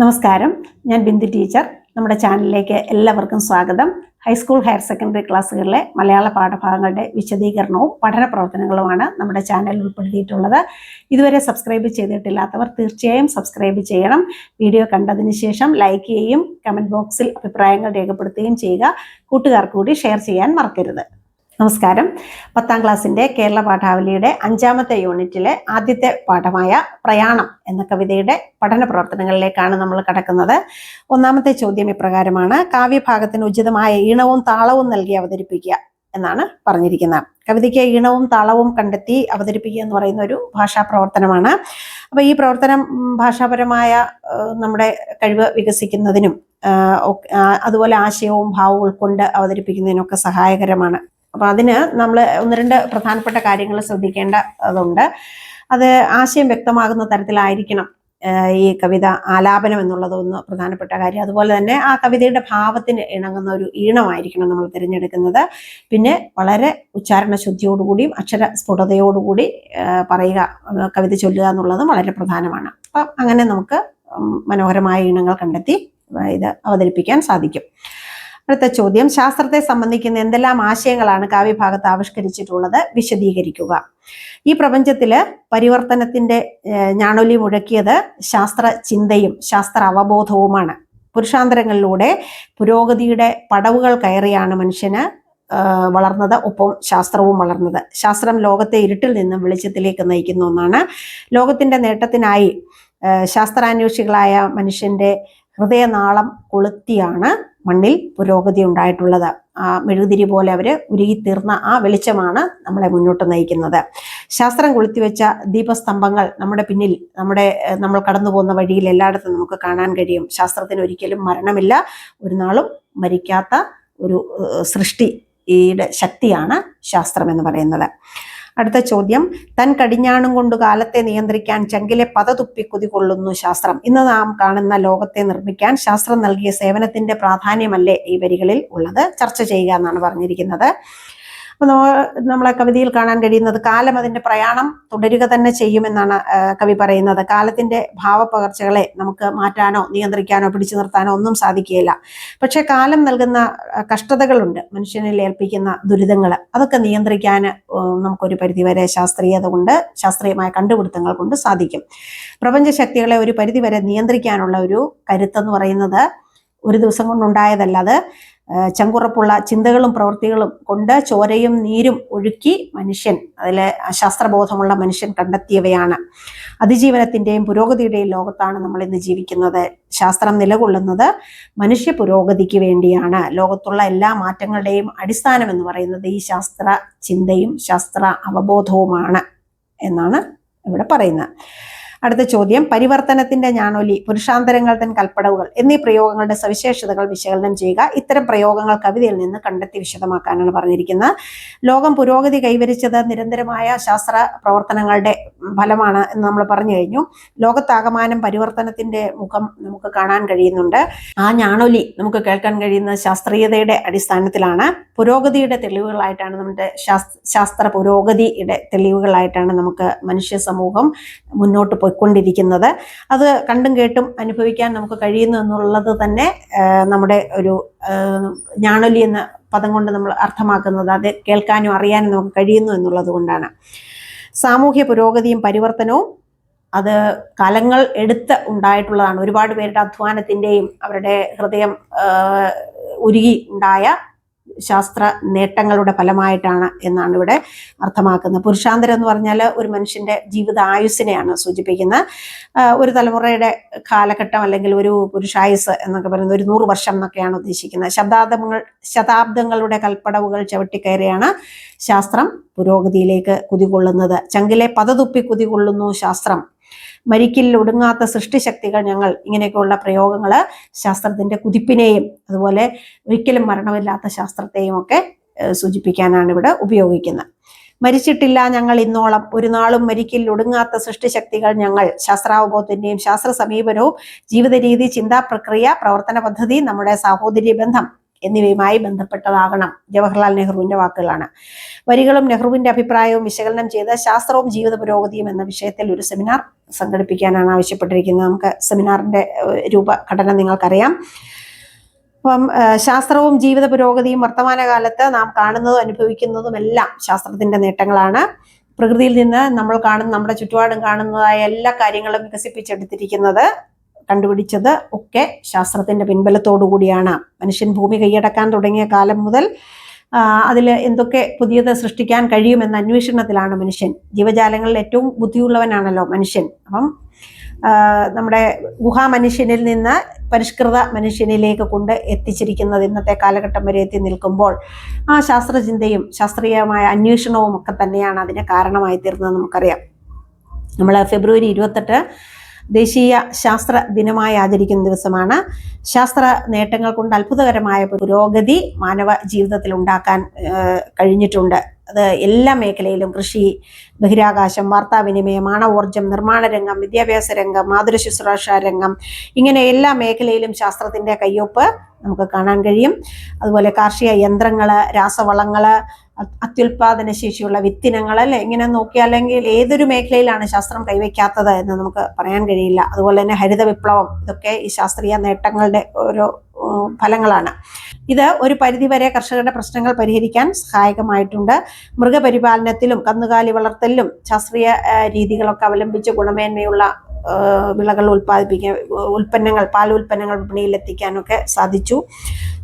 നമസ്കാരം. ഞാൻ ബിന്ദു ടീച്ചർ. നമ്മുടെ ചാനലിലേക്ക് എല്ലാവർക്കും സ്വാഗതം. ഹൈസ്കൂൾ ഹയർ സെക്കൻഡറി ക്ലാസ്സുകളിലെ മലയാള പാഠഭാഗങ്ങളുടെ വിശദീകരണവും പഠന പ്രവർത്തനങ്ങളുമാണ് നമ്മുടെ ചാനലിൽ ഉൾപ്പെടുത്തിയിട്ടുള്ളത്. ഇതുവരെ സബ്സ്ക്രൈബ് ചെയ്തിട്ടില്ലാത്തവർ തീർച്ചയായും സബ്സ്ക്രൈബ് ചെയ്യണം. വീഡിയോ കണ്ടതിന് ശേഷം ലൈക്ക് ചെയ്യുകയും കമന്റ് ബോക്സിൽ അഭിപ്രായങ്ങൾ രേഖപ്പെടുത്തുകയും ചെയ്യുക. കൂട്ടുകാർക്ക് കൂടി ഷെയർ ചെയ്യാൻ മറക്കരുത്. നമസ്കാരം. പത്താം ക്ലാസ്സിന്റെ കേരള പാഠാവലിയുടെ അഞ്ചാമത്തെ യൂണിറ്റിലെ ആദ്യത്തെ പാഠമായ പ്രയാണം എന്ന കവിതയുടെ പഠന പ്രവർത്തനങ്ങളിലേക്കാണ് നമ്മൾ കടക്കുന്നത്. ഒന്നാമത്തെ ചോദ്യം ഇപ്രകാരമാണ് കാവ്യഭാഗത്തിന് ഉചിതമായ ഈണവും താളവും നൽകി അവതരിപ്പിക്കുക എന്നാണ് പറഞ്ഞിരിക്കുന്നത്. കവിതയ്ക്ക് ഈണവും താളവും കണ്ടെത്തി അവതരിപ്പിക്കുക എന്ന് പറയുന്ന ഒരു ഭാഷാ പ്രവർത്തനമാണ്. അപ്പൊ ഈ പ്രവർത്തനം ഭാഷാപരമായ നമ്മുടെ കഴിവ് വികസിക്കുന്നതിനും അതുപോലെ ആശയവും ഭാവവും ഉൾക്കൊണ്ട് അവതരിപ്പിക്കുന്നതിനൊക്കെ സഹായകരമാണ്. അപ്പൊ അതിന് നമ്മൾ ഒന്ന് രണ്ട് പ്രധാനപ്പെട്ട കാര്യങ്ങൾ ശ്രദ്ധിക്കേണ്ടതുണ്ട്. അത് ആശയം വ്യക്തമാകുന്ന തരത്തിലായിരിക്കണം ഈ കവിത ആലാപനം എന്നുള്ളത് ഒന്ന് പ്രധാനപ്പെട്ട കാര്യം. അതുപോലെ തന്നെ ആ കവിതയുടെ ഭാവത്തിന് ഇണങ്ങുന്ന ഒരു ഈണമായിരിക്കണം നമ്മൾ തിരഞ്ഞെടുക്കുന്നത്. പിന്നെ വളരെ ഉച്ചാരണ ശുദ്ധിയോടുകൂടിയും അക്ഷര സ്ഫുടതയോടുകൂടി പറയുക കവിത ചൊല്ലുക എന്നുള്ളതും വളരെ പ്രധാനമാണ്. അപ്പം അങ്ങനെ നമുക്ക് മനോഹരമായ ഈണങ്ങൾ കണ്ടെത്തി ഇത് അവതരിപ്പിക്കാൻ സാധിക്കും. അടുത്ത ചോദ്യം. ശാസ്ത്രത്തെ സംബന്ധിക്കുന്ന എന്തെല്ലാം ആശയങ്ങളാണ് കാവ്യഭാഗത്ത് ആവിഷ്കരിച്ചിട്ടുള്ളത്? വിശദീകരിക്കുക. ഈ പ്രപഞ്ചത്തിൽ പരിവർത്തനത്തിന്റെ ഞാണൊലി മുഴക്കിയത് ശാസ്ത്ര ചിന്തയും ശാസ്ത്ര അവബോധവുമാണ്. പുരുഷാന്തരങ്ങളിലൂടെ പുരോഗതിയുടെ പടവുകൾ കയറിയാണ് മനുഷ്യന് വളർന്നത് ഒപ്പം ശാസ്ത്രവും വളർന്നത്. ശാസ്ത്രം ലോകത്തെ ഇരുട്ടിൽ നിന്നും വെളിച്ചത്തിലേക്ക് നയിക്കുന്ന ഒന്നാണ്. ലോകത്തിന്റെ നേട്ടത്തിനായി ശാസ്ത്രാന്വേഷികളായ മനുഷ്യന്റെ ഹൃദയനാളം കൊളുത്തിയാണ് മണ്ണിൽ പുരോഗതി ഉണ്ടായിട്ടുള്ളത്. ആ മെഴുകുതിരി പോലെ അവർ ഉരുകിത്തീർന്ന ആ വെളിച്ചമാണ് നമ്മളെ മുന്നോട്ട് നയിക്കുന്നത്. ശാസ്ത്രം കൊളുത്തിവെച്ച ദീപസ്തംഭങ്ങൾ നമ്മുടെ പിന്നിൽ നമ്മുടെ നമ്മൾ കടന്നു പോകുന്ന വഴിയിൽ എല്ലായിടത്തും നമുക്ക് കാണാൻ കഴിയും. ശാസ്ത്രത്തിന് ഒരിക്കലും മരണമില്ല. ഒരു നാളും മരിക്കാത്ത ഒരു സൃഷ്ടിയുടെ ശക്തിയാണ് ശാസ്ത്രം എന്ന് പറയുന്നത്. അടുത്ത ചോദ്യം. തൻ കടിഞ്ഞാണും കൊണ്ട് കാലത്തെ നിയന്ത്രിക്കാൻ ചെങ്കിലെ പതതുപ്പി കുതികൊള്ളുന്നു ശാസ്ത്രം. ഇന്ന് നാം കാണുന്ന ലോകത്തെ നിർമ്മിക്കാൻ ശാസ്ത്രം നൽകിയ സേവനത്തിന്റെ പ്രാധാന്യമല്ലേ ഈ വരികളിൽ ഉള്ളത്? ചർച്ച ചെയ്യുക എന്നാണ് പറഞ്ഞിരിക്കുന്നത്. നമ്മളെ കവിതയിൽ കാണാൻ കഴിയുന്നത് കാലം അതിന്റെ പ്രയാണം തുടരുക തന്നെ ചെയ്യുമെന്നാണ് കവി പറയുന്നത്. കാലത്തിന്റെ ഭാവപകർച്ചകളെ നമുക്ക് മാറ്റാനോ നിയന്ത്രിക്കാനോ പിടിച്ചു നിർത്താനോ ഒന്നും സാധിക്കുകയില്ല. പക്ഷെ കാലം നൽകുന്ന കഷ്ടതകളുണ്ട്. മനുഷ്യനിൽ ഏൽപ്പിക്കുന്ന ദുരിതങ്ങൾ അതൊക്കെ നിയന്ത്രിക്കാൻ നമുക്കൊരു പരിധിവരെ ശാസ്ത്രീയത കൊണ്ട് ശാസ്ത്രീയമായ കണ്ടുപിടുത്തങ്ങൾ കൊണ്ട് സാധിക്കും. പ്രപഞ്ച ശക്തികളെ ഒരു പരിധിവരെ നിയന്ത്രിക്കാനുള്ള ഒരു കരുത്തെന്ന് പറയുന്നത് ഒരു ദിവസം കൊണ്ടുണ്ടായതല്ല. അത് ചങ്കുറപ്പുള്ള ചിന്തകളും പ്രവൃത്തികളും കൊണ്ട് ചോരയും നീരും ഒഴുക്കി മനുഷ്യൻ അതിലെ ശാസ്ത്രബോധമുള്ള മനുഷ്യൻ കണ്ടെത്തിയവയാണ്. അതിജീവനത്തിന്റെയും പുരോഗതിയുടെയും ലോകത്താണ് നമ്മൾ ഇന്ന് ജീവിക്കുന്നത്. ശാസ്ത്രം നിലകൊള്ളുന്നത് മനുഷ്യ പുരോഗതിക്ക് വേണ്ടിയാണ്. ലോകത്തുള്ള എല്ലാ മാറ്റങ്ങളുടെയും അടിസ്ഥാനം എന്ന് പറയുന്നത് ഈ ശാസ്ത്ര ചിന്തയും ശാസ്ത്ര അവബോധവുമാണ് എന്നാണ് ഇവിടെ പറയുന്നത്. അടുത്ത ചോദ്യം പരിവർത്തനത്തിന്റെ ഞാണൊലി പുരുഷാന്തരങ്ങൾ തൻ കൽപ്പടവുകൾ എന്നീ പ്രയോഗങ്ങളുടെ സവിശേഷതകൾ വിശകലനം ചെയ്യുക ഇത്തരം പ്രയോഗങ്ങൾ കവിതയിൽ നിന്ന് കണ്ടെത്തി വിശദമാക്കാനാണ് പറഞ്ഞിരിക്കുന്നത്. ലോകം പുരോഗതി കൈവരിച്ചത് നിരന്തരമായ ശാസ്ത്ര പ്രവർത്തനങ്ങളുടെ ഫലമാണ് എന്ന് നമ്മൾ പറഞ്ഞു കഴിഞ്ഞു. ലോകത്താകമാനം പരിവർത്തനത്തിന്റെ മുഖം നമുക്ക് കാണാൻ കഴിയുന്നുണ്ട്. ആ ഞാണൊലി നമുക്ക് കേൾക്കാൻ കഴിയുന്ന ശാസ്ത്രീയതയുടെ അടിസ്ഥാനത്തിലാണ്. പുരോഗതിയുടെ തെളിവുകളായിട്ടാണ് നമ്മുടെ ശാസ്ത്ര പുരോഗതിയുടെ തെളിവുകളായിട്ടാണ് നമുക്ക് മനുഷ്യ സമൂഹം മുന്നോട്ട് പോയിക്കൊണ്ടിരിക്കുന്നത്. അത് കണ്ടും കേട്ടും അനുഭവിക്കാൻ നമുക്ക് കഴിയുന്നു എന്നുള്ളത് തന്നെ നമ്മുടെ ഒരു ഞാണൊലി എന്ന പദം കൊണ്ട് നമ്മൾ അർത്ഥമാക്കുന്നത്. അത് കേൾക്കാനും അറിയാനും നമുക്ക് കഴിയുന്നു എന്നുള്ളത് കൊണ്ടാണ്. സാമൂഹ്യ പുരോഗതിയും പരിവർത്തനവും അത് കാലങ്ങൾ എടുത്ത് ഉണ്ടായിട്ടുള്ളതാണ്. ഒരുപാട് പേരുടെ അധ്വാനത്തിന്റെയും അവരുടെ ഹൃദയം ഉരുകി ഉണ്ടായ ശാസ്ത്ര നേട്ടങ്ങളുടെ ഫലമായിട്ടാണ് എന്നാണ് ഇവിടെ അർത്ഥമാക്കുന്നത്. പുരുഷാന്തരം എന്ന് പറഞ്ഞാൽ ഒരു മനുഷ്യന്റെ ജീവിത ആയുസ്സിനെയാണ് സൂചിപ്പിക്കുന്നത് ഒരു തലമുറയുടെ കാലഘട്ടം അല്ലെങ്കിൽ ഒരു പുരുഷായുസ് എന്നൊക്കെ പറയുന്നത് ഒരു നൂറ് വർഷം എന്നൊക്കെയാണ് ഉദ്ദേശിക്കുന്നത്. ശബ്ദാബ്ദങ്ങൾ ശതാബ്ദങ്ങളുടെ കൽപ്പടവുകൾ ചവിട്ടിക്കയറിയാണ് ശാസ്ത്രം പുരോഗതിയിലേക്ക് കുതികൊള്ളുന്നത്. ചങ്കിലെ പതതുപ്പി കുതികൊള്ളുന്നു ശാസ്ത്രം. മരിക്കിൽ ഒടുങ്ങാത്ത സൃഷ്ടിശക്തികൾ ഞങ്ങൾ ഇങ്ങനെയൊക്കെയുള്ള പ്രയോഗങ്ങൾ ശാസ്ത്രത്തിന്റെ കുതിപ്പിനെയും അതുപോലെ ഒരിക്കലും മരണമില്ലാത്ത ശാസ്ത്രത്തെയും ഒക്കെ സൂചിപ്പിക്കാനാണ് ഇവിടെ ഉപയോഗിക്കുന്നത്. മരിച്ചിട്ടില്ല ഞങ്ങൾ ഇന്നോളം. ഒരു നാളും മരിക്കിൽ ഒടുങ്ങാത്ത സൃഷ്ടിശക്തികൾ ഞങ്ങൾ. ശാസ്ത്രാവബോധത്തിന്റെയും ശാസ്ത്ര സമീപനവും ജീവിത രീതി ചിന്താ പ്രക്രിയ പ്രവർത്തന പദ്ധതി നമ്മുടെ സാഹോദര്യ ബന്ധം എന്നിവയുമായി ബന്ധപ്പെട്ടതാകണം. ജവഹർലാൽ നെഹ്റുവിന്റെ വാക്കുകളാണ്. വരികളും നെഹ്റുവിന്റെ അഭിപ്രായവും വിശകലനം ചെയ്ത് ശാസ്ത്രവും ജീവിത പുരോഗതിയും എന്ന വിഷയത്തിൽ ഒരു സെമിനാർ സംഘടിപ്പിക്കാനാണ് ആവശ്യപ്പെട്ടിരിക്കുന്നത്. നമുക്ക് സെമിനാറിന്റെ രൂപഘടന നിങ്ങൾക്കറിയാം. അപ്പം ശാസ്ത്രവും ജീവിത പുരോഗതിയും വർത്തമാനകാലത്ത് നാം കാണുന്നതും അനുഭവിക്കുന്നതും എല്ലാം ശാസ്ത്രത്തിന്റെ നേട്ടങ്ങളാണ്. പ്രകൃതിയിൽ നിന്ന് നമ്മൾ കാണുന്ന നമ്മുടെ ചുറ്റുപാടും കാണുന്നതായ എല്ലാ കാര്യങ്ങളും വികസിപ്പിച്ചെടുത്തിരിക്കുന്നത് കണ്ടുപിടിച്ചത് ഒക്കെ ശാസ്ത്രത്തിന്റെ പിൻബലത്തോടു കൂടിയാണ്. മനുഷ്യൻ ഭൂമി കൈയടക്കാൻ തുടങ്ങിയ കാലം മുതൽ അതിൽ എന്തൊക്കെ പുതിയത് സൃഷ്ടിക്കാൻ കഴിയുമെന്ന അന്വേഷണത്തിലാണ് മനുഷ്യൻ. ജീവജാലങ്ങളിൽ ഏറ്റവും ബുദ്ധിയുള്ളവനാണല്ലോ മനുഷ്യൻ. അപ്പം നമ്മുടെ ഗുഹാ മനുഷ്യനിൽ നിന്ന് പരിഷ്കൃത മനുഷ്യനിലേക്ക് കൊണ്ട് എത്തിച്ചിരിക്കുന്നത് ഇന്നത്തെ കാലഘട്ടം വരെ എത്തി നിൽക്കുമ്പോൾ ആ ശാസ്ത്രചിന്തയും ശാസ്ത്രീയമായ അന്വേഷണവും ഒക്കെ തന്നെയാണ് അതിന് കാരണമായി തീർന്നത് നമുക്കറിയാം. നമ്മൾ ഫെബ്രുവരി ഇരുപത്തെട്ട് ദേശീയ ശാസ്ത്ര ദിനമായി ആചരിക്കുന്ന ദിവസമാണ്. ശാസ്ത്ര നേട്ടങ്ങൾ കൊണ്ട് അത്ഭുതകരമായ പുരോഗതി മാനവ ജീവിതത്തിൽ ഉണ്ടാക്കാൻ കഴിഞ്ഞിട്ടുണ്ട്. അത് എല്ലാ മേഖലയിലും കൃഷി ബഹിരാകാശം വാർത്താവിനിമയം ആണവോർജം നിർമ്മാണ രംഗം വിദ്യാഭ്യാസ രംഗം മാതൃ ശുശ്രൂഷ രംഗം ഇങ്ങനെ എല്ലാ മേഖലയിലും ശാസ്ത്രത്തിന്റെ കയ്യൊപ്പ് നമുക്ക് കാണാൻ കഴിയും. അതുപോലെ കാർഷിക യന്ത്രങ്ങൾ രാസവളങ്ങൾ അ- അത്യുൽപാദന ശേഷിയുള്ള വിത്തിനങ്ങൾ അല്ലെ? ഇങ്ങനെ നോക്കിയാലെങ്കിൽ ഏതൊരു മേഖലയിലാണ് ശാസ്ത്രം കൈവയ്ക്കാത്തത് എന്ന് നമുക്ക് പറയാൻ കഴിയില്ല. അതുപോലെ തന്നെ ഹരിത വിപ്ലവം ഇതൊക്കെ ഈ ശാസ്ത്രീയ നേട്ടങ്ങളുടെ ഉം, ഫലങ്ങളാണ്. ഇത് ഒരു പരിധിവരെ കർഷകരുടെ പ്രശ്നങ്ങൾ പരിഹരിക്കാൻ സഹായകമായിട്ടുണ്ട്. മൃഗപരിപാലനത്തിലും കന്നുകാലി വളർത്തലിലും ശാസ്ത്രീയ രീതികളൊക്കെ അവലംബിച്ച് ഗുണമേന്മയുള്ള വിളകൾ ഉൽപ്പാദിപ്പിക്കാൻ ഉൽപ്പന്നങ്ങൾ പാൽ ഉൽപ്പന്നങ്ങൾ വിപണിയിൽ എത്തിക്കാനൊക്കെ സാധിച്ചു.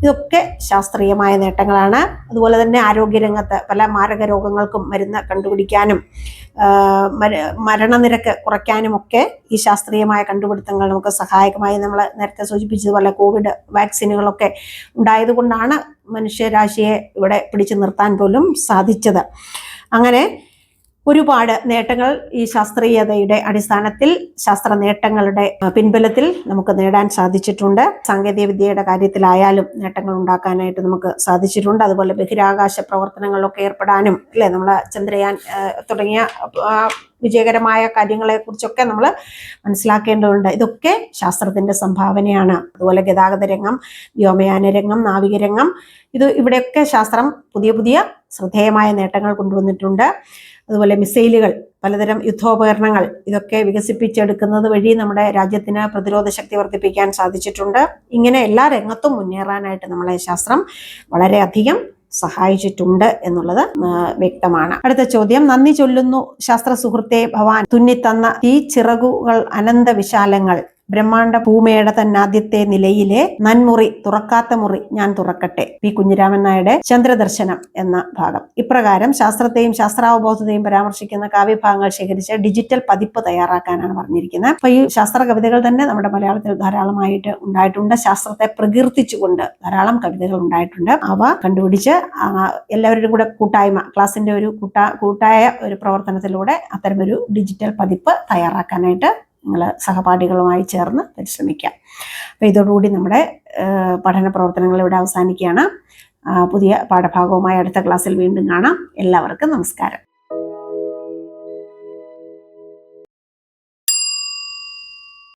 ഇതൊക്കെ ശാസ്ത്രീയമായ നേട്ടങ്ങളാണ്. അതുപോലെ തന്നെ ആരോഗ്യരംഗത്ത് പല മാരക രോഗങ്ങൾക്കും മരുന്ന് കണ്ടുപിടിക്കാനും മരണനിരക്ക് കുറയ്ക്കാനും ഒക്കെ ഈ ശാസ്ത്രീയമായ കണ്ടുപിടുത്തങ്ങൾ നമുക്ക് സഹായകമായി നമ്മൾ നേരത്തെ സൂചിപ്പിച്ചതുപോലെ കോവിഡ് വാക്സിനുകളൊക്കെ ഉണ്ടായതുകൊണ്ടാണ് മനുഷ്യരാശിയെ ഇവിടെ പിടിച്ചു നിർത്താൻ പോലും സാധിച്ചത്. അങ്ങനെ ഒരുപാട് നേട്ടങ്ങൾ ഈ ശാസ്ത്രീയതയുടെ അടിസ്ഥാനത്തിൽ ശാസ്ത്ര നേട്ടങ്ങളുടെ പിൻബലത്തിൽ നമുക്ക് നേടാൻ സാധിച്ചിട്ടുണ്ട്. സാങ്കേതിക വിദ്യയുടെ കാര്യത്തിലായാലും നേട്ടങ്ങൾ ഉണ്ടാക്കാനായിട്ട് നമുക്ക് സാധിച്ചിട്ടുണ്ട്. അതുപോലെ ബഹിരാകാശ പ്രവർത്തനങ്ങളിലൊക്കെ ഏർപ്പെടാനും അല്ലെ? നമ്മൾ ചന്ദ്രയാൻ തുടങ്ങിയ വിജയകരമായ കാര്യങ്ങളെ കുറിച്ചൊക്കെ നമ്മൾ മനസ്സിലാക്കേണ്ടതുണ്ട്. ഇതൊക്കെ ശാസ്ത്രത്തിന്റെ സംഭാവനയാണ്. അതുപോലെ ഗതാഗത രംഗം വ്യോമയാന രംഗം നാവിക രംഗം ഇത് ഇവിടെയൊക്കെ ശാസ്ത്രം പുതിയ പുതിയ ശ്രദ്ധേയമായ നേട്ടങ്ങൾ കൊണ്ടുവന്നിട്ടുണ്ട്. അതുപോലെ മിസൈലുകൾ പലതരം യുദ്ധോപകരണങ്ങൾ ഇതൊക്കെ വികസിപ്പിച്ചെടുക്കുന്നത് വഴി നമ്മുടെ രാജ്യത്തിന് പ്രതിരോധ ശക്തി വർദ്ധിപ്പിക്കാൻ സാധിച്ചിട്ടുണ്ട്. ഇങ്ങനെ എല്ലാ രംഗത്തും മുന്നേറാനായിട്ട് നമ്മളെ ശാസ്ത്രം വളരെയധികം സഹായിച്ചിട്ടുണ്ട് എന്നുള്ളത് വ്യക്തമാണ്. അടുത്ത ചോദ്യം നന്ദി ചൊല്ലുന്നു ശാസ്ത്ര സുഹൃത്തെ ഭവാൻ. തുന്നിത്തന്ന തീ ചിറകുകൾ അനന്ത വിശാലങ്ങൾ. ബ്രഹ്മാണ്ട ഭൂമിയുടെ തന്നെ ആദ്യത്തെ നിലയിലെ നന്മുറി തുറക്കാത്ത മുറി ഞാൻ തുറക്കട്ടെ. പി. കുഞ്ഞിരാമൻ നായരുടെ ചന്ദ്രദർശനം എന്ന ഭാഗം. ഇപ്രകാരം ശാസ്ത്രത്തെയും ശാസ്ത്രാവബോധത്തെയും പരാമർശിക്കുന്ന കാവ്യഭാഗങ്ങൾ ശേഖരിച്ച് ഡിജിറ്റൽ പതിപ്പ് തയ്യാറാക്കാനാണ് പറഞ്ഞിരിക്കുന്നത്. അപ്പൊ ഈ ശാസ്ത്ര കവിതകൾ തന്നെ നമ്മുടെ മലയാളത്തിൽ ധാരാളമായിട്ട് ഉണ്ടായിട്ടുണ്ട്. ശാസ്ത്രത്തെ പ്രകീർത്തിച്ചുകൊണ്ട് ധാരാളം കവിതകൾ ഉണ്ടായിട്ടുണ്ട്. അവ കണ്ടുപിടിച്ച് എല്ലാവരുടെയും എല്ലാവരുടെ കൂടെ കൂട്ടായ്മ ക്ലാസിന്റെ ഒരു കൂട്ടാ കൂട്ടായ ഒരു പ്രവർത്തനത്തിലൂടെ അത്തരമൊരു ഡിജിറ്റൽ പതിപ്പ് തയ്യാറാക്കാനായിട്ട് നിങ്ങൾ സഹപാഠികളുമായി ചേർന്ന് പരിശ്രമിക്കുക അപ്പോൾ ഇതോടുകൂടി നമ്മുടെ പഠന പ്രവർത്തനങ്ങൾ ഇവിടെ അവസാനിക്കുകയാണ്. പുതിയ പാഠഭാഗവുമായി അടുത്ത ക്ലാസ്സിൽ വീണ്ടും കാണാം. എല്ലാവർക്കും നമസ്കാരം.